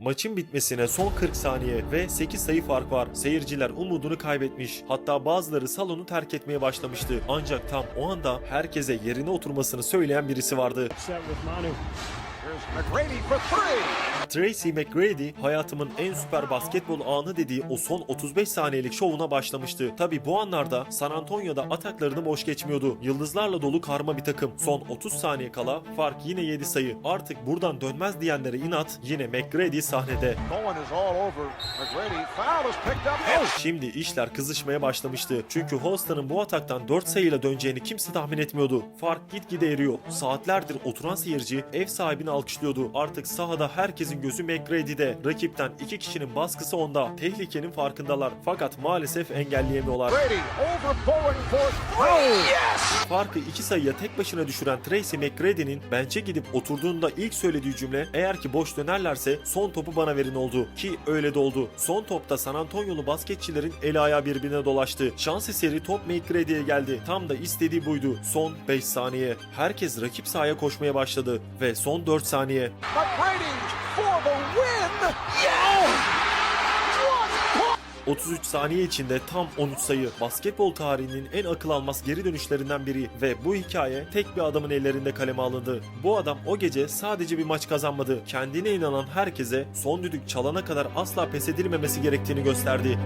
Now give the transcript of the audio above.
Maçın bitmesine son 40 saniye ve 8 sayı fark var. Seyirciler umudunu kaybetmiş. Hatta bazıları salonu terk etmeye başlamıştı. Ancak tam o anda herkese yerine oturmasını söyleyen birisi vardı. Tracy McGrady hayatımın en süper basketbol anı dediği o son 35 saniyelik şovuna başlamıştı. Tabi bu anlarda San Antonio'da ataklarını boş geçmiyordu. Yıldızlarla dolu karma bir takım. Son 30 saniye kala fark yine 7 sayı. Artık buradan dönmez diyenlere inat yine McGrady sahnede. Şimdi işler kızışmaya başlamıştı. Çünkü Holston'ın bu ataktan 4 sayıyla döneceğini kimse tahmin etmiyordu. Fark gitgide eriyor. Saatlerdir oturan seyirci ev sahibini alkışlıyordu. Artık sahada herkesin gözü McGrady'de. Rakipten iki kişinin baskısı onda. Tehlikenin farkındalar. Fakat maalesef engelleyemiyorlar. Brady over three. Yes! Farkı iki sayıya tek başına düşüren Tracy McGrady'nin bench'e gidip oturduğunda ilk söylediği cümle eğer ki boş dönerlerse son topu bana verin oldu. Ki öyle de oldu. Son topta San Antonio'lu basketçilerin eli ayağı birbirine dolaştı. Şans eseri top McGrady'ye geldi. Tam da istediği buydu. Son 5 saniye. Herkes rakip sahaya koşmaya başladı. Ve son 4 saniye. McGrady for the win. Yeah! What? 33 saniye içinde tam 13 sayı. Basketbol tarihinin en akıl almaz geri dönüşlerinden biri ve bu hikaye tek bir adamın ellerinde kaleme alındı. Bu adam o gece sadece bir maç kazanmadı. Kendine inanan herkese son düdük çalana kadar asla pes edilmemesi gerektiğini gösterdi.